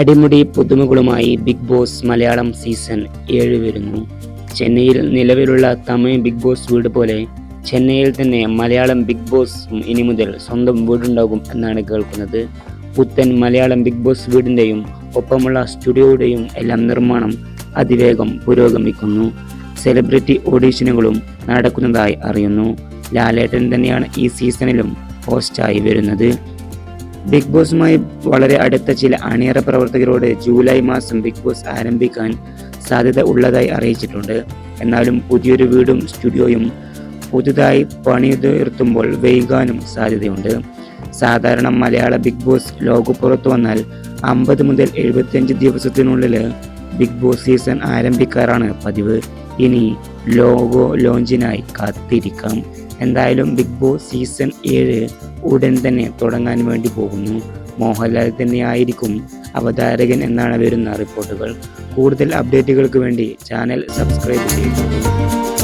അടിമുടി പുതുമകളുമായി Big Boss Malayalam season ഏഴ് വരുന്നു. ചെന്നൈയിൽ നിലവിലുള്ള തമിഴ് ബിഗ് ബോസ് വീട് പോലെ ചെന്നൈയിൽ തന്നെ മലയാളം ബിഗ് ബോസ് ഇനി മുതൽ സ്വന്തം വീടുണ്ടാകും എന്നാണ് കേൾക്കുന്നത്. പുത്തൻ മലയാളം ബിഗ് ബോസ് വീടിന്റെയും ഒപ്പമുള്ള സ്റ്റുഡിയോയുടെയും എല്ലാം നിർമ്മാണം അതിവേഗം പുരോഗമിക്കുന്നു. സെലിബ്രിറ്റി ഓഡീഷനുകളും നടക്കുന്നതായി അറിയുന്നു. ലാലേട്ടൻ തന്നെയാണ് ഈ സീസണിലും ഹോസ്റ്റായി വരുന്നത്. ബിഗ് ബോസുമായി വളരെ അടുത്ത ചില അണിയറ പ്രവർത്തകരോട് ജൂലൈ മാസം ബിഗ് ബോസ് ആരംഭിക്കാൻ സാധ്യത ഉള്ളതായി അറിയിച്ചിട്ടുണ്ട്. എന്നാലും പുതിയൊരു വീടും സ്റ്റുഡിയോയും പുതുതായി പണിതുയർത്തുമ്പോൾ വൈകാനും സാധ്യതയുണ്ട്. സാധാരണ മലയാള ബിഗ് ബോസ് ലോഗോ പുറത്തു വന്നാൽ അമ്പത് മുതൽ എഴുപത്തിയഞ്ച് ദിവസത്തിനുള്ളിൽ ബിഗ് ബോസ് സീസൺ ആരംഭിക്കാറാണ് പതിവ്. ഇനി ലോഗോ ലോഞ്ചിനായി കാത്തിരിക്കാം. എന്തായാലും ബിഗ് ബോസ് സീസൺ ഏഴ് ഉടൻ തന്നെ തുടങ്ങാൻ വേണ്ടി പോകുന്നു. മോഹൻലാൽ തന്നെയായിരിക്കും അവതാരകൻ എന്നാണ് വരുന്ന റിപ്പോർട്ടുകൾ. കൂടുതൽ അപ്ഡേറ്റുകൾക്ക് വേണ്ടി ചാനൽ സബ്സ്ക്രൈബ് ചെയ്യുക.